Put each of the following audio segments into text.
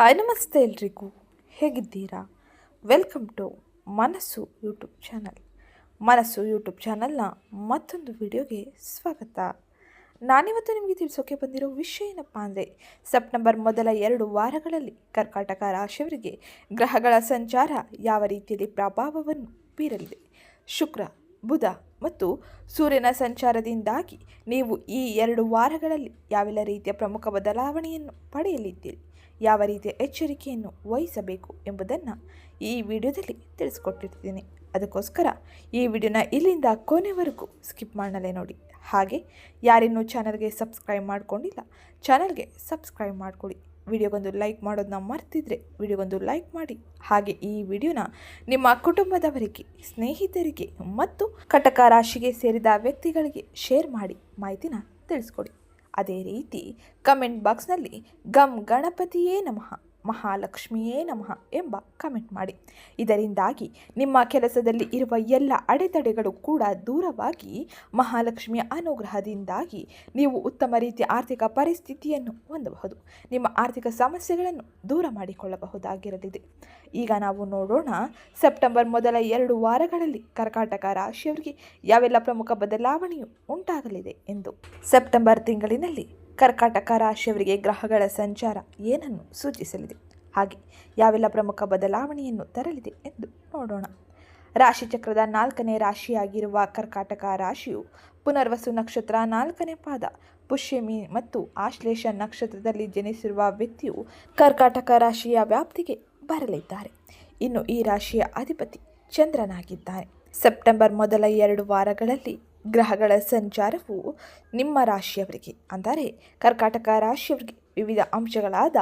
Hi ನಮಸ್ತೆ ಎಲ್ರಿಗೂ. ಹೇಗಿದ್ದೀರಾ? Welcome to Manassu YouTube channel Manassu YouTube ಚಾನಲ್ನ ಮತ್ತೊಂದು ವಿಡಿಯೋಗೆ ಸ್ವಾಗತ. ನಾನಿವತ್ತು ನಿಮಗೆ ತಿಳಿಸೋಕೆ ಬಂದಿರೋ ವಿಷಯ ಏನಪ್ಪ ಅಂದರೆ ಸೆಪ್ಟೆಂಬರ್ ಮೊದಲ ಎರಡು ವಾರಗಳಲ್ಲಿ ಕರ್ಕಾಟಕ ರಾಶಿಯವರಿಗೆ ಗ್ರಹಗಳ ಸಂಚಾರ ಯಾವ ರೀತಿಯಲ್ಲಿ ಪ್ರಭಾವವನ್ನು ಬೀರಲಿದೆ? ಶುಕ್ರ, ಬುಧ ಮತ್ತು ಸೂರ್ಯನ ಸಂಚಾರದಿಂದಾಗಿ ನೀವು ಈ ಎರಡು ವಾರಗಳಲ್ಲಿ ಯಾವೆಲ್ಲ ರೀತಿಯ ಪ್ರಮುಖ ಬದಲಾವಣೆಯನ್ನು ಪಡೆಯಲಿದ್ದೀರಿ? ಯಾವ ರೀತಿಯ ಎಚ್ಚರಿಕೆಯನ್ನು ವಹಿಸಬೇಕು ಎಂಬುದನ್ನು ಈ ವಿಡಿಯೋದಲ್ಲಿ ತಿಳಿಸ್ಕೊಟ್ಟಿರ್ತೀನಿ. ಅದಕ್ಕೋಸ್ಕರ ಈ ವಿಡಿಯೋನ ಇಲ್ಲಿಂದ ಕೊನೆವರೆಗೂ ಸ್ಕಿಪ್ ಮಾಡಲೇ ನೋಡಿ. ಹಾಗೆ ಯಾರಿನ್ನೂ ಚಾನಲ್ಗೆ ಸಬ್ಸ್ಕ್ರೈಬ್ ಮಾಡ್ಕೊಂಡಿಲ್ಲ, ಚಾನಲ್ಗೆ ಸಬ್ಸ್ಕ್ರೈಬ್ ಮಾಡ್ಕೊಳ್ಳಿ ವಿಡಿಯೋಗೊಂದು ಲೈಕ್ ಮಾಡೋದನ್ನ ಮರ್ತಿದ್ರೆ ವಿಡಿಯೋಗೊಂದು ಲೈಕ್ ಮಾಡಿ. ಹಾಗೆ ಈ ವಿಡಿಯೋನ ನಿಮ್ಮ ಕುಟುಂಬದವರಿಗೆ, ಸ್ನೇಹಿತರಿಗೆ ಮತ್ತು ಕಟಕ ರಾಶಿಗೆ ಸೇರಿದ ವ್ಯಕ್ತಿಗಳಿಗೆ ಶೇರ್ ಮಾಡಿ ಮಾಹಿತಿನ ತಿಳಿಸ್ಕೊಡಿ. ಅದೇ ರೀತಿ ಕಮೆಂಟ್ ಬಾಕ್ಸ್ನಲ್ಲಿ ಗಮ್ ಗಣಪತಿಯೇ ನಮಃ. ಮಹಾಲಕ್ಷ್ಮಿಯೇ ನಮಃ ಎಂಬ ಕಮೆಂಟ್ ಮಾಡಿ. ಇದರಿಂದಾಗಿ ನಿಮ್ಮ ಕೆಲಸದಲ್ಲಿ ಇರುವ ಎಲ್ಲ ಅಡೆತಡೆಗಳು ಕೂಡ ದೂರವಾಗಿ ಮಹಾಲಕ್ಷ್ಮಿಯ ಅನುಗ್ರಹದಿಂದಾಗಿ ನೀವು ಉತ್ತಮ ರೀತಿಯ ಆರ್ಥಿಕ ಪರಿಸ್ಥಿತಿಯನ್ನು ಹೊಂದಬಹುದು. ನಿಮ್ಮ ಆರ್ಥಿಕ ಸಮಸ್ಯೆಗಳನ್ನು ದೂರ ಮಾಡಿಕೊಳ್ಳಬಹುದಾಗಿರಲಿದೆ. ಈಗ ನಾವು ನೋಡೋಣ ಸೆಪ್ಟೆಂಬರ್ ಮೊದಲ ಎರಡು ವಾರಗಳಲ್ಲಿ ಕರ್ಕಾಟಕ ರಾಶಿಯವರಿಗೆ ಯಾವೆಲ್ಲ ಪ್ರಮುಖ ಬದಲಾವಣೆಯು ಉಂಟಾಗಲಿದೆ ಎಂದು. ಸೆಪ್ಟೆಂಬರ್ ತಿಂಗಳಿನಲ್ಲಿ ಕರ್ಕಾಟಕ ರಾಶಿಯವರಿಗೆ ಗ್ರಹಗಳ ಸಂಚಾರ ಏನನ್ನು ಸೂಚಿಸಲಿದೆ? ಹಾಗೆ ಯಾವೆಲ್ಲ ಪ್ರಮುಖ ಬದಲಾವಣೆಯನ್ನು ತರಲಿದೆ ಎಂದು ನೋಡೋಣ. ರಾಶಿಚಕ್ರದ ನಾಲ್ಕನೇ ರಾಶಿಯಾಗಿರುವ ಕರ್ಕಾಟಕ ರಾಶಿಯು ಪುನರ್ವಸು ನಕ್ಷತ್ರ ನಾಲ್ಕನೇ ಪಾದ, ಪುಷ್ಯಮಿ ಮತ್ತು ಆಶ್ಲೇಷ ನಕ್ಷತ್ರದಲ್ಲಿ ಜನಿಸಿರುವ ವ್ಯಕ್ತಿಯು ಕರ್ಕಾಟಕ ರಾಶಿಯ ವ್ಯಾಪ್ತಿಗೆ ಬರಲಿದ್ದಾರೆ. ಇನ್ನು ಈ ರಾಶಿಯ ಅಧಿಪತಿ ಚಂದ್ರನಾಗಿದ್ದಾರೆ. ಸೆಪ್ಟೆಂಬರ್ ಮೊದಲ ಎರಡು ವಾರಗಳಲ್ಲಿ ಗ್ರಹಗಳ ಸಂಚಾರವು ನಿಮ್ಮ ರಾಶಿಯವರಿಗೆ, ಅಂದರೆ ಕರ್ಕಾಟಕ ರಾಶಿಯವರಿಗೆ ವಿವಿಧ ಅಂಶಗಳಾದ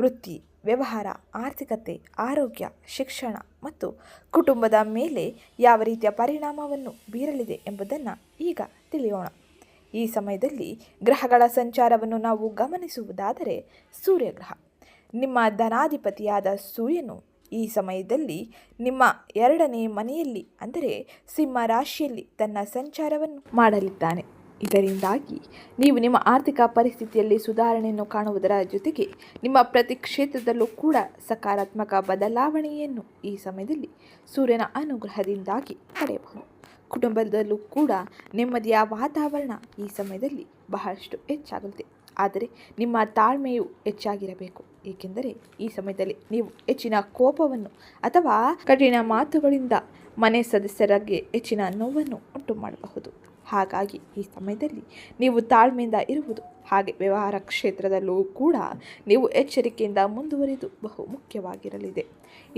ವೃತ್ತಿ, ವ್ಯವಹಾರ, ಆರ್ಥಿಕತೆ, ಆರೋಗ್ಯ, ಶಿಕ್ಷಣ ಮತ್ತು ಕುಟುಂಬದ ಮೇಲೆ ಯಾವ ರೀತಿಯ ಪರಿಣಾಮವನ್ನು ಬೀರಲಿದೆ ಎಂಬುದನ್ನು ಈಗ ತಿಳಿಯೋಣ. ಈ ಸಮಯದಲ್ಲಿ ಗ್ರಹಗಳ ಸಂಚಾರವನ್ನು ನಾವು ಗಮನಿಸುವುದಾದರೆ ಸೂರ್ಯಗ್ರಹ. ನಿಮ್ಮ ಧನಾಧಿಪತಿಯಾದ ಸೂರ್ಯನು ಈ ಸಮಯದಲ್ಲಿ ನಿಮ್ಮ ಎರಡನೇ ಮನೆಯಲ್ಲಿ, ಅಂದರೆ ಸಿಂಹ ರಾಶಿಯಲ್ಲಿ ತನ್ನ ಸಂಚಾರವನ್ನು ಮಾಡಲಿದ್ದಾನೆ. ಇದರಿಂದಾಗಿ ನೀವು ನಿಮ್ಮ ಆರ್ಥಿಕ ಪರಿಸ್ಥಿತಿಯಲ್ಲಿ ಸುಧಾರಣೆಯನ್ನು ಕಾಣುವುದರ ಜೊತೆಗೆ ನಿಮ್ಮ ಪ್ರತಿ ಕ್ಷೇತ್ರದಲ್ಲೂ ಕೂಡ ಸಕಾರಾತ್ಮಕ ಬದಲಾವಣೆಯನ್ನು ಈ ಸಮಯದಲ್ಲಿ ಸೂರ್ಯನ ಅನುಗ್ರಹದಿಂದಾಗಿ ಪಡೆಯಬಹುದು. ಕುಟುಂಬದಲ್ಲೂ ಕೂಡ ನೆಮ್ಮದಿಯ ವಾತಾವರಣ ಈ ಸಮಯದಲ್ಲಿ ಬಹಳಷ್ಟು ಹೆಚ್ಚಾಗಲಿದೆ. ಆದರೆ ನಿಮ್ಮ ತಾಳ್ಮೆಯು ಹೆಚ್ಚಾಗಿರಬೇಕು, ಏಕೆಂದರೆ ಈ ಸಮಯದಲ್ಲಿ ನೀವು ಹೆಚ್ಚಿನ ಕೋಪವನ್ನು ಅಥವಾ ಕಠಿಣ ಮಾತುಗಳಿಂದ ಮನೆ ಸದಸ್ಯರಿಗೆ ಹೆಚ್ಚಿನ ನೋವನ್ನು ಉಂಟು ಮಾಡಬಹುದು ಹಾಗಾಗಿ ಈ ಸಮಯದಲ್ಲಿ ನೀವು ತಾಳ್ಮೆಯಿಂದ ಇರುವುದು, ಹಾಗೆ ವ್ಯವಹಾರ ಕ್ಷೇತ್ರದಲ್ಲೂ ಕೂಡ ನೀವು ಎಚ್ಚರಿಕೆಯಿಂದ ಮುಂದುವರಿದು ಬಹು ಮುಖ್ಯವಾಗಿರಲಿದೆ.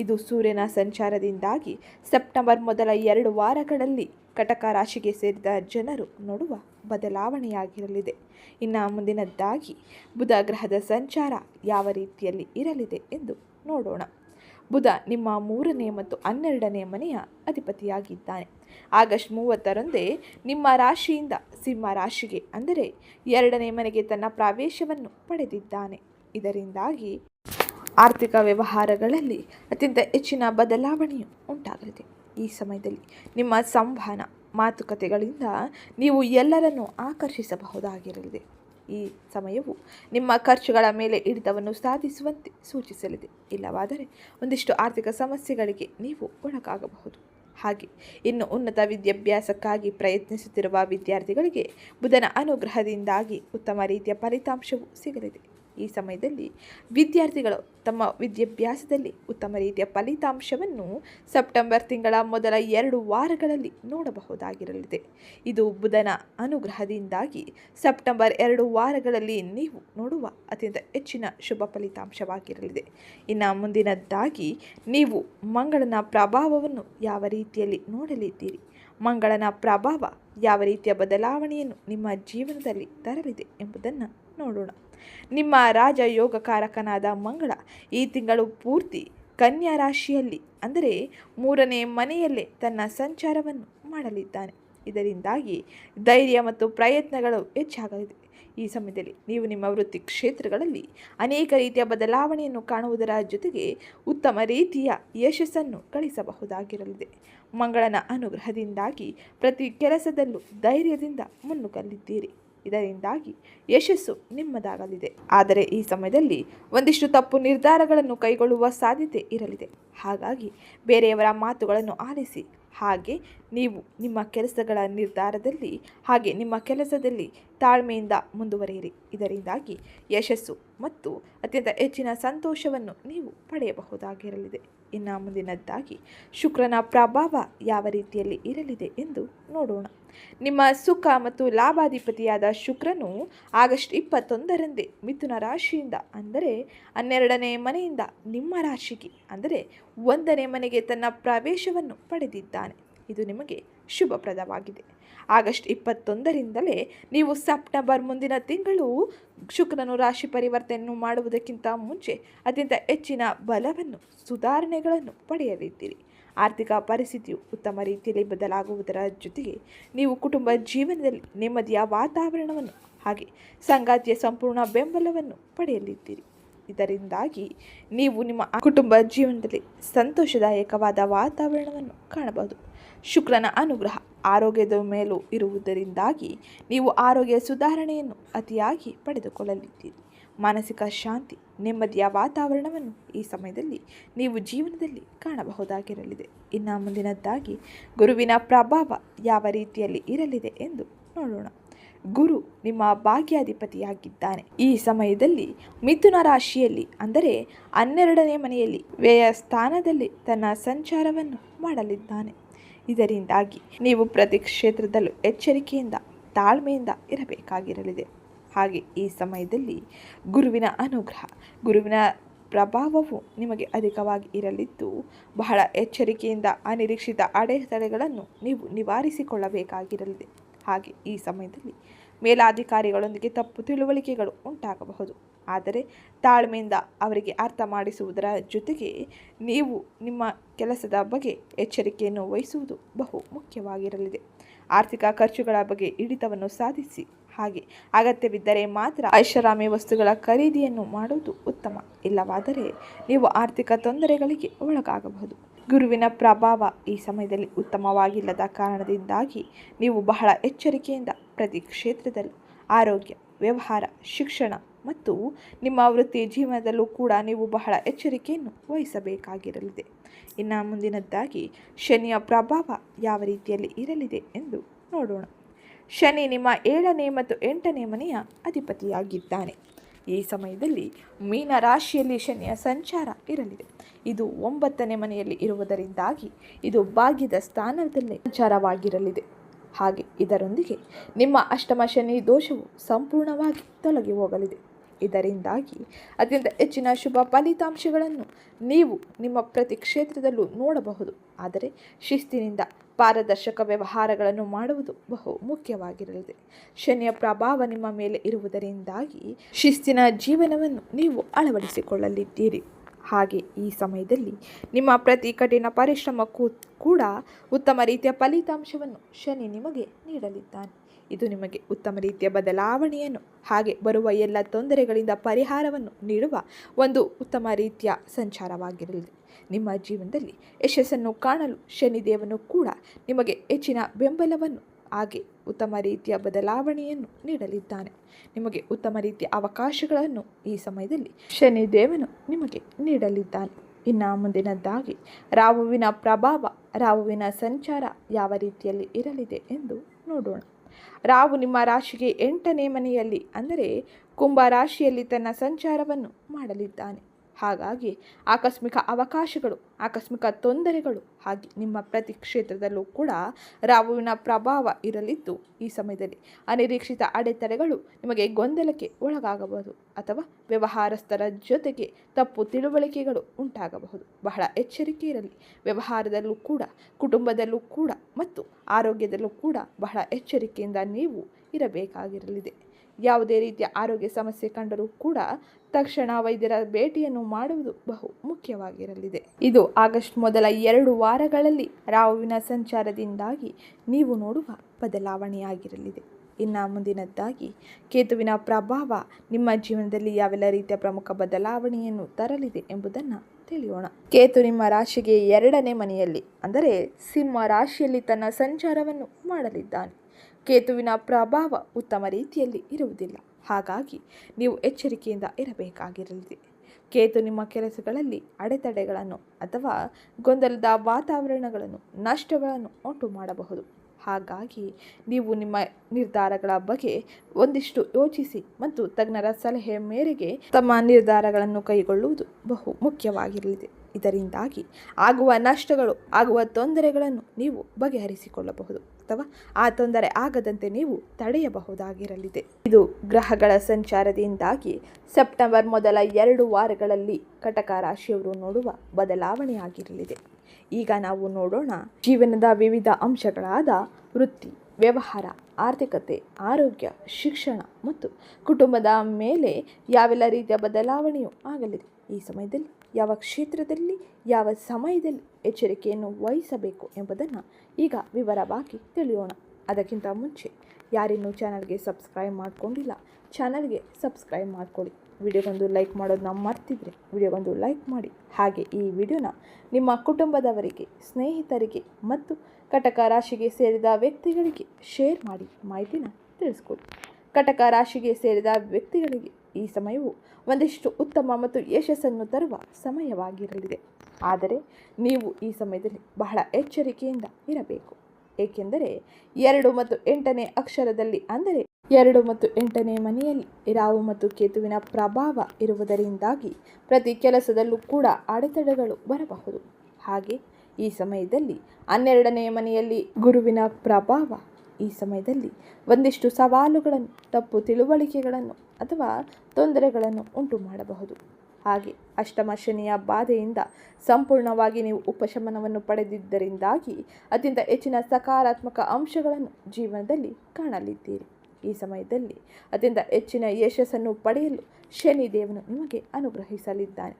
ಇದು ಸೂರ್ಯನ ಸಂಚಾರದಿಂದಾಗಿ ಸೆಪ್ಟೆಂಬರ್ ಮೊದಲ ಎರಡು ವಾರಗಳಲ್ಲಿ ಕಟಕ ರಾಶಿಗೆ ಸೇರಿದ ಜನರು ನೋಡುವ ಬದಲಾವಣೆಯಾಗಿರಲಿದೆ. ಇನ್ನು ಮುಂದಿನದ್ದಾಗಿ ಬುಧ ಗ್ರಹದ ಸಂಚಾರ ಯಾವ ರೀತಿಯಲ್ಲಿ ಇರಲಿದೆ ಎಂದು ನೋಡೋಣ. ಬುಧ ನಿಮ್ಮ ಮೂರನೇ ಮತ್ತು ಹನ್ನೆರಡನೇ ಮನೆಯ ಅಧಿಪತಿಯಾಗಿದ್ದಾನೆ. ಆಗಸ್ಟ್ ಮೂವತ್ತರಂದೇ ನಿಮ್ಮ ರಾಶಿಯಿಂದ ಸಿಂಹ ರಾಶಿಗೆ ಅಂದರೆ ಎರಡನೇ ಮನೆಗೆ ತನ್ನ ಪ್ರವೇಶವನ್ನು ಪಡೆದಿದ್ದಾನೆ. ಇದರಿಂದಾಗಿ ಆರ್ಥಿಕ ವ್ಯವಹಾರಗಳಲ್ಲಿ ಅತ್ಯಂತ ಹೆಚ್ಚಿನ ಬದಲಾವಣೆಯು ಉಂಟಾಗಲಿದೆ. ಈ ಸಮಯದಲ್ಲಿ ನಿಮ್ಮ ಸಂವಹನ ಮಾತುಕತೆಗಳಿಂದ ನೀವು ಎಲ್ಲರನ್ನು ಆಕರ್ಷಿಸಬಹುದಾಗಿರಲಿದೆ. ಈ ಸಮಯವು ನಿಮ್ಮ ಖರ್ಚುಗಳ ಮೇಲೆ ಹಿಡಿತವನ್ನು ಸಾಧಿಸುವಂತೆ ಸೂಚಿಸಲಿದೆ. ಇಲ್ಲವಾದರೆ ಒಂದಿಷ್ಟು ಆರ್ಥಿಕ ಸಮಸ್ಯೆಗಳಿಗೆ ನೀವು ಒಳಗಾಗಬಹುದು. ಹಾಗೆ ಇನ್ನು ಉನ್ನತ ವಿದ್ಯಾಭ್ಯಾಸಕ್ಕಾಗಿ ಪ್ರಯತ್ನಿಸುತ್ತಿರುವ ವಿದ್ಯಾರ್ಥಿಗಳಿಗೆ ಬುಧನ ಅನುಗ್ರಹದಿಂದಾಗಿ ಉತ್ತಮ ರೀತಿಯ ಫಲಿತಾಂಶವು ಸಿಗಲಿದೆ. ಈ ಸಮಯದಲ್ಲಿ ವಿದ್ಯಾರ್ಥಿಗಳು ತಮ್ಮ ವಿದ್ಯಾಭ್ಯಾಸದಲ್ಲಿ ಉತ್ತಮ ರೀತಿಯ ಫಲಿತಾಂಶವನ್ನು ಸೆಪ್ಟೆಂಬರ್ ತಿಂಗಳ ಮೊದಲ ಎರಡು ವಾರಗಳಲ್ಲಿ ನೋಡಬಹುದಾಗಿರಲಿದೆ. ಇದು ಬುಧನ ಅನುಗ್ರಹದಿಂದಾಗಿ ಸೆಪ್ಟೆಂಬರ್ ಎರಡು ವಾರಗಳಲ್ಲಿ ನೀವು ನೋಡುವ ಅತ್ಯಂತ ಹೆಚ್ಚಿನ ಶುಭ ಫಲಿತಾಂಶವಾಗಿರಲಿದೆ. ಇನ್ನು ಮುಂದಿನದ್ದಾಗಿ ನೀವು ಮಂಗಳನ ಪ್ರಭಾವವನ್ನು ಯಾವ ರೀತಿಯಲ್ಲಿ ನೋಡಲಿದ್ದೀರಿ? ಮಂಗಳನ ಪ್ರಭಾವ ಯಾವ ರೀತಿಯ ಬದಲಾವಣೆಯನ್ನು ನಿಮ್ಮ ಜೀವನದಲ್ಲಿ ತರಲಿದೆ ಎಂಬುದನ್ನು ನೋಡೋಣ. ನಿಮ್ಮ ರಾಜ ಯೋಗಕಾರಕನಾದ ಮಂಗಳ ಈ ತಿಂಗಳು ಪೂರ್ತಿ ಕನ್ಯಾ ರಾಶಿಯಲ್ಲಿ, ಅಂದರೆ ಮೂರನೇ ಮನೆಯಲ್ಲೇ ತನ್ನ ಸಂಚಾರವನ್ನು ಮಾಡಲಿದ್ದಾನೆ. ಇದರಿಂದಾಗಿ ಧೈರ್ಯ ಮತ್ತು ಪ್ರಯತ್ನಗಳು ಹೆಚ್ಚಾಗಲಿದೆ. ಈ ಸಮಯದಲ್ಲಿ ನೀವು ನಿಮ್ಮ ವೃತ್ತಿ ಕ್ಷೇತ್ರಗಳಲ್ಲಿ ಅನೇಕ ರೀತಿಯ ಬದಲಾವಣೆಯನ್ನು ಕಾಣುವುದರ ಜೊತೆಗೆ ಉತ್ತಮ ರೀತಿಯ ಯಶಸ್ಸನ್ನು ಗಳಿಸಬಹುದಾಗಿರಲಿದೆ. ಮಂಗಳನ ಅನುಗ್ರಹದಿಂದಾಗಿ ಪ್ರತಿ ಕೆಲಸದಲ್ಲೂ ಧೈರ್ಯದಿಂದ ಮುನ್ನುಗ್ಗಲಿದ್ದೀರಿ. ಇದರಿಂದಾಗಿ ಯಶಸ್ಸು ನಿಮ್ಮದಾಗಲಿದೆ. ಆದರೆ ಈ ಸಮಯದಲ್ಲಿ ಒಂದಿಷ್ಟು ತಪ್ಪು ನಿರ್ಧಾರಗಳನ್ನು ಕೈಗೊಳ್ಳುವ ಸಾಧ್ಯತೆ ಇರಲಿದೆ. ಹಾಗಾಗಿ ಬೇರೆಯವರ ಮಾತುಗಳನ್ನು ಆಲಿಸಿ, ಹಾಗೆ ನೀವು ನಿಮ್ಮ ಕೆಲಸಗಳ ನಿರ್ಧಾರದಲ್ಲಿ, ಹಾಗೆ ನಿಮ್ಮ ಕೆಲಸದಲ್ಲಿ ತಾಳ್ಮೆಯಿಂದ ಮುಂದುವರಿಯಿರಿ. ಇದರಿಂದಾಗಿ ಯಶಸ್ಸು ಮತ್ತು ಅತ್ಯಂತ ಹೆಚ್ಚಿನ ಸಂತೋಷವನ್ನು ನೀವು ಪಡೆಯಬಹುದಾಗಿರಲಿದೆ. ಇನ್ನು ಮುಂದಿನದ್ದಾಗಿ, ಶುಕ್ರನ ಪ್ರಭಾವ ಯಾವ ರೀತಿಯಲ್ಲಿ ಇರಲಿದೆ ಎಂದು ನೋಡೋಣ. ನಿಮ್ಮ ಸುಖ ಮತ್ತು ಲಾಭಾಧಿಪತಿಯಾದ ಶುಕ್ರನು ಆಗಸ್ಟ್ ಇಪ್ಪತ್ತೊಂದರಂದೇ ಮಿಥುನ ರಾಶಿಯಿಂದ, ಅಂದರೆ ಹನ್ನೆರಡನೇ ಮನೆಯಿಂದ ನಿಮ್ಮ ರಾಶಿಗೆ, ಅಂದರೆ ಒಂದನೇ ಮನೆಗೆ ತನ್ನ ಪ್ರವೇಶವನ್ನು ಪಡೆದಿದ್ದಾನೆ. ಇದು ನಿಮಗೆ ಶುಭಪ್ರದವಾಗಿದೆ. ಆಗಸ್ಟ್ ಇಪ್ಪತ್ತೊಂದರಿಂದಲೇ ನೀವು ಸೆಪ್ಟೆಂಬರ್ ಮುಂದಿನ ತಿಂಗಳು ಶುಕ್ರನು ರಾಶಿ ಪರಿವರ್ತನೆಯನ್ನು ಮಾಡುವುದಕ್ಕಿಂತ ಮುಂಚೆ ಅತ್ಯಂತ ಹೆಚ್ಚಿನ ಬಲವನ್ನು, ಸುಧಾರಣೆಗಳನ್ನು ಪಡೆಯಲಿದ್ದೀರಿ. ಆರ್ಥಿಕ ಪರಿಸ್ಥಿತಿಯು ಉತ್ತಮ ರೀತಿಯಲ್ಲಿ ಬದಲಾಗುವುದರ ಜೊತೆಗೆ ನೀವು ಕುಟುಂಬ ಜೀವನದಲ್ಲಿ ನೆಮ್ಮದಿಯ ವಾತಾವರಣವನ್ನು ಹಾಗೆ ಸಂಗಾತಿಯ ಸಂಪೂರ್ಣ ಬೆಂಬಲವನ್ನು ಪಡೆಯಲಿದ್ದೀರಿ. ಇದರಿಂದಾಗಿ ನೀವು ನಿಮ್ಮ ಕುಟುಂಬ ಜೀವನದಲ್ಲಿ ಸಂತೋಷದಾಯಕವಾದ ವಾತಾವರಣವನ್ನು ಕಾಣಬಹುದು. ಶುಕ್ರನ ಅನುಗ್ರಹ ಆರೋಗ್ಯದ ಮೇಲೂ ಇರುವುದರಿಂದಾಗಿ ನೀವು ಆರೋಗ್ಯ ಸುಧಾರಣೆಯನ್ನು ಅತಿಯಾಗಿ ಪಡೆದುಕೊಳ್ಳಲಿದ್ದೀರಿ. ಮಾನಸಿಕ ಶಾಂತಿ, ನೆಮ್ಮದಿಯ ವಾತಾವರಣವನ್ನು ಈ ಸಮಯದಲ್ಲಿ ನೀವು ಜೀವನದಲ್ಲಿ ಕಾಣಬಹುದಾಗಿರಲಿದೆ. ಇನ್ನು ಮುಂದಿನದ್ದಾಗಿ, ಗುರುವಿನ ಪ್ರಭಾವ ಯಾವ ರೀತಿಯಲ್ಲಿ ಇರಲಿದೆ ಎಂದು ನೋಡೋಣ. ಗುರು ನಿಮ್ಮ ಭಾಗ್ಯಾಧಿಪತಿಯಾಗಿದ್ದಾನೆ. ಈ ಸಮಯದಲ್ಲಿ ಮಿಥುನ ರಾಶಿಯಲ್ಲಿ, ಅಂದರೆ ಹನ್ನೆರಡನೇ ಮನೆಯಲ್ಲಿ, ವ್ಯಯ ಸ್ಥಾನದಲ್ಲಿ ತನ್ನ ಸಂಚಾರವನ್ನು ಮಾಡಲಿದ್ದಾನೆ. ಇದರಿಂದಾಗಿ ನೀವು ಪ್ರತಿ ಕ್ಷೇತ್ರದಲ್ಲೂ ಎಚ್ಚರಿಕೆಯಿಂದ, ತಾಳ್ಮೆಯಿಂದ ಇರಬೇಕಾಗಿರಲಿದೆ. ಹಾಗೆ ಈ ಸಮಯದಲ್ಲಿ ಗುರುವಿನ ಅನುಗ್ರಹ. ಗುರುವಿನ ಪ್ರಭಾವವು ನಿಮಗೆ ಅಧಿಕವಾಗಿ ಇರಲಿದ್ದು, ಬಹಳ ಎಚ್ಚರಿಕೆಯಿಂದ ಅನಿರೀಕ್ಷಿತ ಅಡೆತಡೆಗಳನ್ನು ನೀವು ನಿವಾರಿಸಿಕೊಳ್ಳಬೇಕಾಗಿರಲಿದೆ. ಹಾಗೆ ಈ ಸಮಯದಲ್ಲಿ ಮೇಲಾಧಿಕಾರಿಗಳೊಂದಿಗೆ ತಪ್ಪು ತಿಳುವಳಿಕೆಗಳು ಉಂಟಾಗಬಹುದು. ಆದರೆ ತಾಳ್ಮೆಯಿಂದ ಅವರಿಗೆ ಅರ್ಥ ಮಾಡಿಸುವುದರ ಜೊತೆಗೆ ನೀವು ನಿಮ್ಮ ಕೆಲಸದ ಬಗ್ಗೆ ಎಚ್ಚರಿಕೆಯನ್ನು ವಹಿಸುವುದು ಬಹು ಮುಖ್ಯವಾಗಿರಲಿದೆ. ಆರ್ಥಿಕ ಖರ್ಚುಗಳ ಬಗ್ಗೆ ಹಿಡಿತವನ್ನು ಸಾಧಿಸಿ ಹಾಗೆ. ಅಗತ್ಯವಿದ್ದರೆ ಮಾತ್ರ ಐಷಾರಾಮಿ ವಸ್ತುಗಳ ಖರೀದಿಯನ್ನು ಮಾಡುವುದು ಉತ್ತಮ. ಇಲ್ಲವಾದರೆ ನೀವು ಆರ್ಥಿಕ ತೊಂದರೆಗಳಿಗೆ ಒಳಗಾಗಬಹುದು. ಗುರುವಿನ ಪ್ರಭಾವ ಈ ಸಮಯದಲ್ಲಿ ಉತ್ತಮವಾಗಿಲ್ಲದ ಕಾರಣದಿಂದಾಗಿ ನೀವು ಬಹಳ ಎಚ್ಚರಿಕೆಯಿಂದ ಪ್ರತಿ ಕ್ಷೇತ್ರದಲ್ಲೂ ಆರೋಗ್ಯ, ವ್ಯವಹಾರ, ಶಿಕ್ಷಣ ಮತ್ತು ನಿಮ್ಮ ವೃತ್ತಿ ಜೀವನದಲ್ಲೂ ಕೂಡ ನೀವು ಬಹಳ ಎಚ್ಚರಿಕೆಯನ್ನು ವಹಿಸಬೇಕಾಗಿರಲಿದೆ. ಇನ್ನು ಮುಂದಿನದ್ದಾಗಿ ಶನಿಯ ಪ್ರಭಾವ ಯಾವ ರೀತಿಯಲ್ಲಿ ಇರಲಿದೆ ಎಂದು ನೋಡೋಣ. ಶನಿ ನಿಮ್ಮ ಏಳನೇ ಮತ್ತು ಎಂಟನೇ ಮನೆಯ ಅಧಿಪತಿಯಾಗಿದ್ದಾನೆ. ಈ ಸಮಯದಲ್ಲಿ ಮೀನ ರಾಶಿಯಲ್ಲಿ ಶನಿಯ ಸಂಚಾರ ಇರಲಿದೆ. ಇದು ಒಂಬತ್ತನೇ ಮನೆಯಲ್ಲಿ ಇರುವುದರಿಂದಾಗಿ ಇದು ಭಾಗ್ಯದ ಸ್ಥಾನದಲ್ಲೇ ಸಂಚಾರವಾಗಿರಲಿದೆ. ಹಾಗೆ ಇದರೊಂದಿಗೆ ನಿಮ್ಮ ಅಷ್ಟಮ ಶನಿ ದೋಷವು ಸಂಪೂರ್ಣವಾಗಿ ತೊಲಗಿ ಹೋಗಲಿದೆ. ಇದರಿಂದಾಗಿ ಅತ್ಯಂತ ಹೆಚ್ಚಿನ ಶುಭ ಫಲಿತಾಂಶಗಳನ್ನು ನೀವು ನಿಮ್ಮ ಪ್ರತಿ ಕ್ಷೇತ್ರದಲ್ಲೂ ನೋಡಬಹುದು. ಆದರೆ ಶಿಸ್ತಿನಿಂದ ಪಾರದರ್ಶಕ ವ್ಯವಹಾರಗಳನ್ನು ಮಾಡುವುದು ಬಹು ಮುಖ್ಯವಾಗಿರಲಿದೆ. ಶನಿಯ ಪ್ರಭಾವ ನಿಮ್ಮ ಮೇಲೆ ಇರುವುದರಿಂದಾಗಿ ಶಿಸ್ತಿನ ಜೀವನವನ್ನು ನೀವು ಅಳವಡಿಸಿಕೊಳ್ಳಲಿದ್ದೀರಿ. ಹಾಗೆ ಈ ಸಮಯದಲ್ಲಿ ನಿಮ್ಮ ಪ್ರತಿ ಕಠಿಣ ಪರಿಶ್ರಮಕ್ಕೂ ಕೂಡ ಉತ್ತಮ ರೀತಿಯ ಫಲಿತಾಂಶವನ್ನು ಶನಿ ನಿಮಗೆ ನೀಡಲಿದ್ದಾನೆ. ಇದು ನಿಮಗೆ ಉತ್ತಮ ರೀತಿಯ ಬದಲಾವಣೆಯನ್ನು, ಹಾಗೆ ಬರುವ ಎಲ್ಲ ತೊಂದರೆಗಳಿಂದ ಪರಿಹಾರವನ್ನು ನೀಡುವ ಒಂದು ಉತ್ತಮ ರೀತಿಯ ಸಂಚಾರವಾಗಿರಲಿದೆ ನಿಮ್ಮ ಜೀವನದಲ್ಲಿ ಯಶಸ್ಸನ್ನು ಕಾಣಲು ಶನಿದೇವನು ಕೂಡ ನಿಮಗೆ ಹೆಚ್ಚಿನ ಬೆಂಬಲವನ್ನು, ಹಾಗೆ ಉತ್ತಮ ರೀತಿಯ ಬದಲಾವಣೆಯನ್ನು ನೀಡಲಿದ್ದಾನೆ. ನಿಮಗೆ ಉತ್ತಮ ರೀತಿಯ ಅವಕಾಶಗಳನ್ನು ಈ ಸಮಯದಲ್ಲಿ ಶನಿದೇವನು ನಿಮಗೆ ನೀಡಲಿದ್ದಾನೆ. ಇನ್ನು ಮುಂದಿನದ್ದಾಗಿ, ರಾಹುವಿನ ಪ್ರಭಾವ, ರಾಹುವಿನ ಸಂಚಾರ ಯಾವ ರೀತಿಯಲ್ಲಿ ಇರಲಿದೆ ಎಂದು ನೋಡೋಣ. ರಾಹು ನಿಮ್ಮ ರಾಶಿಗೆ ಎಂಟನೇ ಮನೆಯಲ್ಲಿ ಅಂದರೆ ಕುಂಭ ರಾಶಿಯಲ್ಲಿ ತನ್ನ ಸಂಚಾರವನ್ನು ಮಾಡಲಿದ್ದಾನೆ. ಹಾಗಾಗಿ ಆಕಸ್ಮಿಕ ಅವಕಾಶಗಳು, ಆಕಸ್ಮಿಕ ತೊಂದರೆಗಳು ಹಾಗೆ ನಿಮ್ಮ ಪ್ರತಿ ಕ್ಷೇತ್ರದಲ್ಲೂ ಕೂಡ ರಾಹುವಿನ ಪ್ರಭಾವ ಇರಲಿದ್ದು ಈ ಸಮಯದಲ್ಲಿ. ಅನಿರೀಕ್ಷಿತ ಅಡೆತಡೆಗಳು ನಿಮಗೆ ಗೊಂದಲಕ್ಕೆ ಒಳಗಾಗಬಹುದು ಅಥವಾ ವ್ಯವಹಾರಸ್ಥರ ಜೊತೆಗೆ ತಪ್ಪು ತಿಳುವಳಿಕೆಗಳು ಉಂಟಾಗಬಹುದು. ಬಹಳ ಎಚ್ಚರಿಕೆ ಇರಲಿ. ವ್ಯವಹಾರದಲ್ಲೂ ಕೂಡ, ಕುಟುಂಬದಲ್ಲೂ ಕೂಡ ಮತ್ತು ಆರೋಗ್ಯದಲ್ಲೂ ಕೂಡ ಬಹಳ ಎಚ್ಚರಿಕೆಯಿಂದ ನೀವು ಇರಬೇಕಾಗಿರಲಿದೆ. ಯಾವುದೇ ರೀತಿಯ ಆರೋಗ್ಯ ಸಮಸ್ಯೆ ಕಂಡರೂ ಕೂಡ ತಕ್ಷಣ ವೈದ್ಯರ ಭೇಟಿಯನ್ನು ಮಾಡುವುದು ಬಹು ಮುಖ್ಯವಾಗಿರಲಿದೆ. ಇದು ಆಗಸ್ಟ್ ಮೊದಲ ಎರಡು ವಾರಗಳಲ್ಲಿ ರಾಹುವಿನ ಸಂಚಾರದಿಂದಾಗಿ ನೀವು ನೋಡುವ ಬದಲಾವಣೆಯಾಗಿರಲಿದೆ. ಇನ್ನು ಮುಂದಿನದ್ದಾಗಿ, ಕೇತುವಿನ ಪ್ರಭಾವ ನಿಮ್ಮ ಜೀವನದಲ್ಲಿ ಯಾವೆಲ್ಲ ರೀತಿಯ ಪ್ರಮುಖ ಬದಲಾವಣೆಯನ್ನು ತರಲಿದೆ ಎಂಬುದನ್ನು ತಿಳಿಯೋಣ. ಕೇತು ನಿಮ್ಮ ರಾಶಿಗೆ ಎರಡನೇ ಮನೆಯಲ್ಲಿ, ಅಂದರೆ ಸಿಂಹ ರಾಶಿಯಲ್ಲಿ ತನ್ನ ಸಂಚಾರವನ್ನು ಮಾಡಲಿದ್ದಾನೆ. ಕೇತುವಿನ ಪ್ರಭಾವ ಉತ್ತಮ ರೀತಿಯಲ್ಲಿ ಇರುವುದಿಲ್ಲ. ಹಾಗಾಗಿ ನೀವು ಎಚ್ಚರಿಕೆಯಿಂದ ಇರಬೇಕಾಗಿರಲಿದೆ. ಕೇತು ನಿಮ್ಮ ಕೆಲಸಗಳಲ್ಲಿ ಅಡೆತಡೆಗಳನ್ನು ಅಥವಾ ಗೊಂದಲದ ವಾತಾವರಣಗಳನ್ನು, ನಷ್ಟಗಳನ್ನು ಉಂಟು ಮಾಡಬಹುದು. ಹಾಗಾಗಿ ನೀವು ನಿಮ್ಮ ನಿರ್ಧಾರಗಳ ಬಗ್ಗೆ ಒಂದಿಷ್ಟು ಯೋಚಿಸಿ ಮತ್ತು ತಜ್ಞರ ಸಲಹೆ ಮೇರೆಗೆ ತಮ್ಮ ನಿರ್ಧಾರಗಳನ್ನು ಕೈಗೊಳ್ಳುವುದು ಬಹು ಮುಖ್ಯವಾಗಿರಲಿದೆ. ಇದರಿಂದಾಗಿ ಆಗುವ ನಷ್ಟಗಳು, ಆಗುವ ತೊಂದರೆಗಳನ್ನು ನೀವು ಬಗೆಹರಿಸಿಕೊಳ್ಳಬಹುದು ಅಥವಾ ಆ ತೊಂದರೆ ಆಗದಂತೆ ನೀವು ತಡೆಯಬಹುದಾಗಿರಲಿದೆ. ಇದು ಗ್ರಹಗಳ ಸಂಚಾರದಿಂದಾಗಿ ಸೆಪ್ಟೆಂಬರ್ ಮೊದಲ ಎರಡು ವಾರಗಳಲ್ಲಿ ಕಟಕ ರಾಶಿಯವರು ನೋಡುವ ಬದಲಾವಣೆಯಾಗಿರಲಿದೆ. ಈಗ ನಾವು ನೋಡೋಣ ಜೀವನದ ವಿವಿಧ ಅಂಶಗಳಾದ ವೃತ್ತಿ, ವ್ಯವಹಾರ, ಆರ್ಥಿಕತೆ, ಆರೋಗ್ಯ, ಶಿಕ್ಷಣ ಮತ್ತು ಕುಟುಂಬದ ಮೇಲೆ ಯಾವೆಲ್ಲ ರೀತಿಯ ಬದಲಾವಣೆಯೂ ಆಗಲಿದೆ. ಈ ಸಮಯದಲ್ಲಿ ಯಾವ ಕ್ಷೇತ್ರದಲ್ಲಿ, ಯಾವ ಸಮಯದಲ್ಲಿ ಎಚ್ಚರಿಕೆಯನ್ನು ವಹಿಸಬೇಕು ಎಂಬುದನ್ನು ಈಗ ವಿವರವಾಗಿ ತಿಳಿಯೋಣ. ಅದಕ್ಕಿಂತ ಮುಂಚೆ, ಯಾರಿನ್ನೂ ಚಾನಲ್ಗೆ ಸಬ್ಸ್ಕ್ರೈಬ್ ಮಾಡ್ಕೊಂಡಿಲ್ಲ, ಚಾನಲ್ಗೆ ಸಬ್ಸ್ಕ್ರೈಬ್ ಮಾಡ್ಕೊಳ್ಳಿ. ವಿಡಿಯೋಗೊಂದು ಲೈಕ್ ಮಾಡೋದನ್ನ ಮರ್ತಿದ್ರೆ ವಿಡಿಯೋಗೊಂದು ಲೈಕ್ ಮಾಡಿ. ಹಾಗೆ ಈ ವಿಡಿಯೋನ ನಿಮ್ಮ ಕುಟುಂಬದವರಿಗೆ, ಸ್ನೇಹಿತರಿಗೆ ಮತ್ತು ಕಟಕ ರಾಶಿಗೆ ಸೇರಿದ ವ್ಯಕ್ತಿಗಳಿಗೆ ಶೇರ್ ಮಾಡಿ ಮಾಹಿತಿನ ತಿಳಿಸ್ಕೊಡಿ. ಕಟಕ ರಾಶಿಗೆ ಸೇರಿದ ವ್ಯಕ್ತಿಗಳಿಗೆ ಈ ಸಮಯವು ಒಂದಿಷ್ಟು ಉತ್ತಮ ಮತ್ತು ಯಶಸ್ಸನ್ನು ತರುವ ಸಮಯವಾಗಿರಲಿದೆ. ಆದರೆ ನೀವು ಈ ಸಮಯದಲ್ಲಿ ಬಹಳ ಎಚ್ಚರಿಕೆಯಿಂದ ಇರಬೇಕು. ಏಕೆಂದರೆ ಎರಡು ಮತ್ತು ಎಂಟನೇ ಅಕ್ಷರದಲ್ಲಿ ಅಂದರೆ ಎರಡು ಮತ್ತು ಎಂಟನೇ ಮನೆಯಲ್ಲಿ ರಾವು ಮತ್ತು ಕೇತುವಿನ ಪ್ರಭಾವ ಇರುವುದರಿಂದಾಗಿ ಪ್ರತಿ ಕೆಲಸದಲ್ಲೂ ಕೂಡ ಅಡೆತಡೆಗಳು ಬರಬಹುದು. ಹಾಗೆ ಈ ಸಮಯದಲ್ಲಿ ಹನ್ನೆರಡನೇ ಮನೆಯಲ್ಲಿ ಗುರುವಿನ ಪ್ರಭಾವ ಈ ಸಮಯದಲ್ಲಿ ಒಂದಿಷ್ಟು ಸವಾಲುಗಳನ್ನು, ತಪ್ಪು ತಿಳುವಳಿಕೆಗಳನ್ನು ಅಥವಾ ತೊಂದರೆಗಳನ್ನು ಉಂಟು ಮಾಡಬಹುದು. ಹಾಗೆ ಅಷ್ಟಮ ಶನಿಯ ಬಾಧೆಯಿಂದ ಸಂಪೂರ್ಣವಾಗಿ ನೀವು ಉಪಶಮನವನ್ನು ಪಡೆದಿದ್ದರಿಂದಾಗಿ ಅತ್ಯಂತ ಹೆಚ್ಚಿನ ಸಕಾರಾತ್ಮಕ ಅಂಶಗಳನ್ನು ಜೀವನದಲ್ಲಿ ಕಾಣಲಿದ್ದೀರಿ. ಈ ಸಮಯದಲ್ಲಿ ಅತ್ಯಂತ ಹೆಚ್ಚಿನ ಯಶಸ್ಸನ್ನು ಪಡೆಯಲು ಶನಿ ದೇವನು ನಿಮಗೆ ಅನುಗ್ರಹಿಸಲಿದ್ದಾನೆ.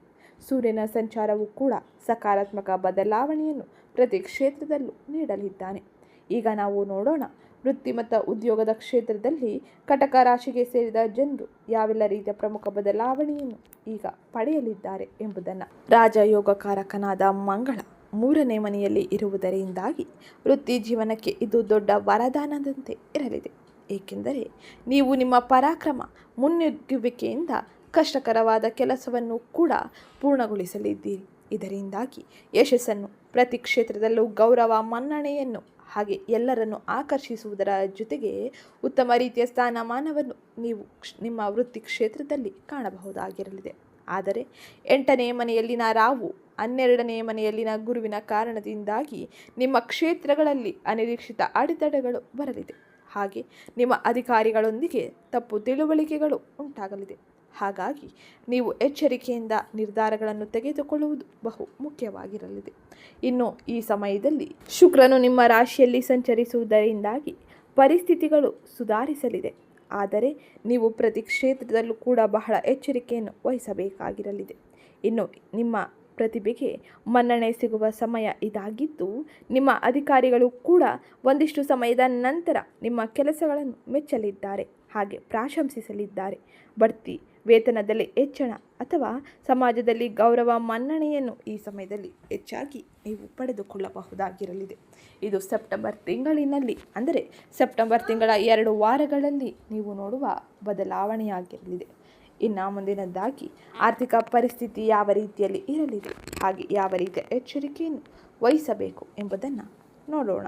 ಸೂರ್ಯನ ಸಂಚಾರವು ಕೂಡ ಸಕಾರಾತ್ಮಕ ಬದಲಾವಣೆಯನ್ನು ಪ್ರತಿ ಕ್ಷೇತ್ರದಲ್ಲೂ ನೀಡಲಿದ್ದಾನೆ. ಈಗ ನಾವು ನೋಡೋಣ ವೃತ್ತಿ ಮತ್ತು ಉದ್ಯೋಗದ ಕ್ಷೇತ್ರದಲ್ಲಿ ಕಟಕ ರಾಶಿಗೆ ಸೇರಿದ ಜನರು ಯಾವೆಲ್ಲ ರೀತಿಯ ಪ್ರಮುಖ ಬದಲಾವಣೆಯನ್ನು ಈಗ ಪಡೆಯಲಿದ್ದಾರೆ ಎಂಬುದನ್ನು ರಾಜಯೋಗಕಾರಕನಾದ ಮಂಗಳ ಮೂರನೇ ಮನೆಯಲ್ಲಿ ಇರುವುದರಿಂದಾಗಿ ವೃತ್ತಿ ಜೀವನಕ್ಕೆ ಇದು ದೊಡ್ಡ ವರದಾನದಂತೆ ಇರಲಿದೆ. ಏಕೆಂದರೆ ನೀವು ನಿಮ್ಮ ಪರಾಕ್ರಮ ಮುನ್ನುಗ್ಗುವಿಕೆಯಿಂದ ಕಷ್ಟಕರವಾದ ಕೆಲಸವನ್ನು ಕೂಡ ಪೂರ್ಣಗೊಳಿಸಲಿದ್ದೀರಿ. ಇದರಿಂದಾಗಿ ಯಶಸ್ಸನ್ನು ಪ್ರತಿ ಕ್ಷೇತ್ರದಲ್ಲೂ ಗೌರವ ಮನ್ನಣೆಯನ್ನು ಹಾಗೆ ಎಲ್ಲರನ್ನು ಆಕರ್ಷಿಸುವುದರ ಜೊತೆಗೆ ಉತ್ತಮ ರೀತಿಯ ಸ್ಥಾನಮಾನವನ್ನು ನೀವು ನಿಮ್ಮ ವೃತ್ತಿ ಕ್ಷೇತ್ರದಲ್ಲಿ ಕಾಣಬಹುದಾಗಿರಲಿದೆ. ಆದರೆ ಎಂಟನೇ ಮನೆಯಲ್ಲಿನ ರಾವು ಹನ್ನೆರಡನೇ ಮನೆಯಲ್ಲಿನ ಗುರುವಿನ ಕಾರಣದಿಂದಾಗಿ ನಿಮ್ಮ ಕ್ಷೇತ್ರಗಳಲ್ಲಿ ಅನಿರೀಕ್ಷಿತ ಅಡೆತಡೆಗಳು ಬರಲಿದೆ. ಹಾಗೆ ನಿಮ್ಮ ಅಧಿಕಾರಿಗಳೊಂದಿಗೆ ತಪ್ಪು ತಿಳುವಳಿಕೆಗಳು ಉಂಟಾಗಲಿದೆ. ಹಾಗಾಗಿ ನೀವು ಎಚ್ಚರಿಕೆಯಿಂದ ನಿರ್ಧಾರಗಳನ್ನು ತೆಗೆದುಕೊಳ್ಳುವುದು ಬಹು ಮುಖ್ಯವಾಗಿರಲಿದೆ. ಇನ್ನು ಈ ಸಮಯದಲ್ಲಿ ಶುಕ್ರನು ನಿಮ್ಮ ರಾಶಿಯಲ್ಲಿ ಸಂಚರಿಸುವುದರಿಂದಾಗಿ ಪರಿಸ್ಥಿತಿಗಳು ಸುಧಾರಿಸಲಿದೆ. ಆದರೆ ನೀವು ಪ್ರತಿ ಕ್ಷೇತ್ರದಲ್ಲೂ ಕೂಡ ಬಹಳ ಎಚ್ಚರಿಕೆಯನ್ನು ವಹಿಸಬೇಕಾಗಿರಲಿದೆ. ಇನ್ನು ನಿಮ್ಮ ಪ್ರತಿಭೆಗೆ ಮನ್ನಣೆ ಸಿಗುವ ಸಮಯ ಇದಾಗಿದ್ದು, ನಿಮ್ಮ ಅಧಿಕಾರಿಗಳು ಕೂಡ ಒಂದಿಷ್ಟು ಸಮಯದ ನಂತರ ನಿಮ್ಮ ಕೆಲಸಗಳನ್ನು ಮೆಚ್ಚಲಿದ್ದಾರೆ, ಹಾಗೆ ಪ್ರಶಂಸಿಸಲಿದ್ದಾರೆ. ಬಡ್ತಿ ವೇತನದಲ್ಲಿ ಹೆಚ್ಚಳ ಅಥವಾ ಸಮಾಜದಲ್ಲಿ ಗೌರವ ಮನ್ನಣೆಯನ್ನು ಈ ಸಮಯದಲ್ಲಿ ಹೆಚ್ಚಾಗಿ ನೀವು ಪಡೆದುಕೊಳ್ಳಬಹುದಾಗಿರಲಿದೆ. ಇದು ಸೆಪ್ಟೆಂಬರ್ ತಿಂಗಳಿನಲ್ಲಿ, ಅಂದರೆ ಸೆಪ್ಟೆಂಬರ್ ತಿಂಗಳ ಎರಡು ವಾರಗಳಲ್ಲಿ ನೀವು ನೋಡುವ ಬದಲಾವಣೆಯಾಗಿರಲಿದೆ. ಇನ್ನು ಮುಂದಿನದ್ದಾಗಿ ಆರ್ಥಿಕ ಪರಿಸ್ಥಿತಿ ಯಾವ ರೀತಿಯಲ್ಲಿ ಇರಲಿದೆ, ಹಾಗೆ ಯಾವ ರೀತಿಯ ಎಚ್ಚರಿಕೆಯನ್ನು ವಹಿಸಬೇಕು ಎಂಬುದನ್ನು ನೋಡೋಣ.